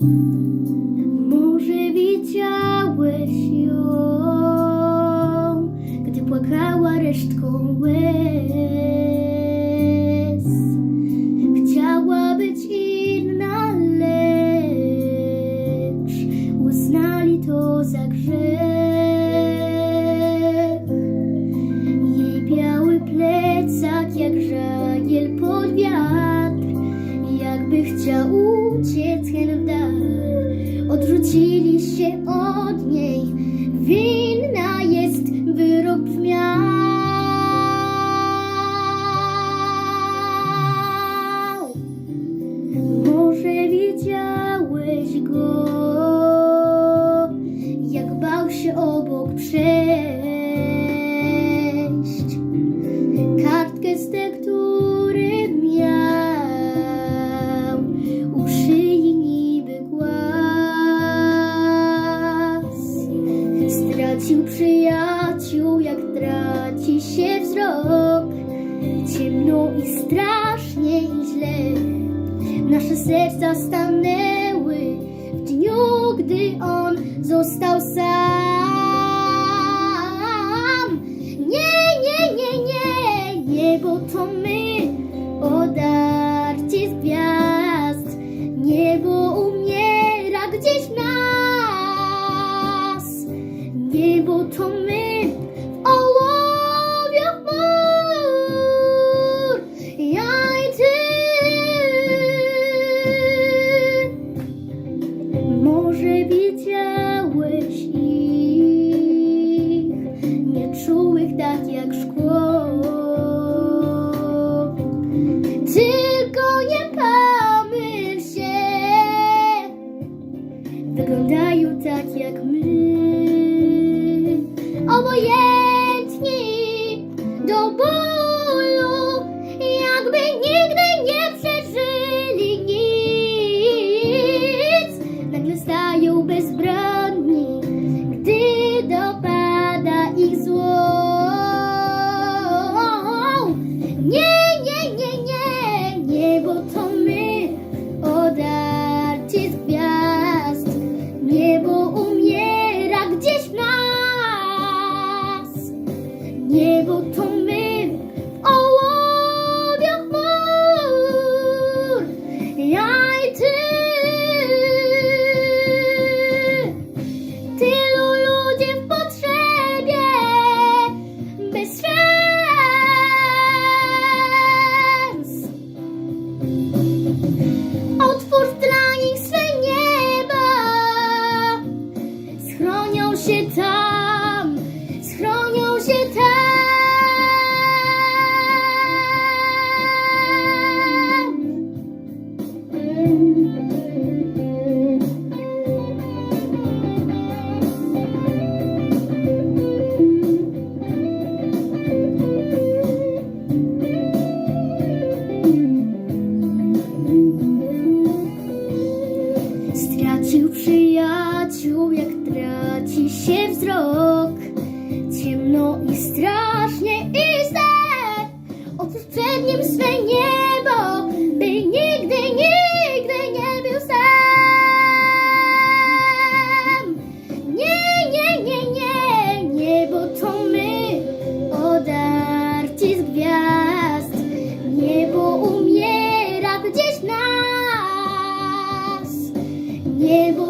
Może widziałeś ją, gdy płakała resztką łez. Chciała być inna, lecz uznali to za grzech. Się od niej, winna jest, wyrok brzmiał. Może widziałeś go, jak bał się obok przejść. Kartkę z tektury Stracił przyjaciół, jak traci się wzrok. Ciemno i strasznie i źle. Nasze serca stanęły w dniu, gdy on został sam. Nie, nie, nie, nie, nie, bo to my, jak szkło. Tylko nie pomyl się, wyglądają tak jak my. Obojętni Niebo się wzrok. Ciemno i strasznie i źle. Otwórz przed nim swe niebo By nigdy, nigdy nie był sam. Nie, nie, nie, nie Niebo to my Odarci z gwiazd. Niebo umiera gdzieś nas. Niebo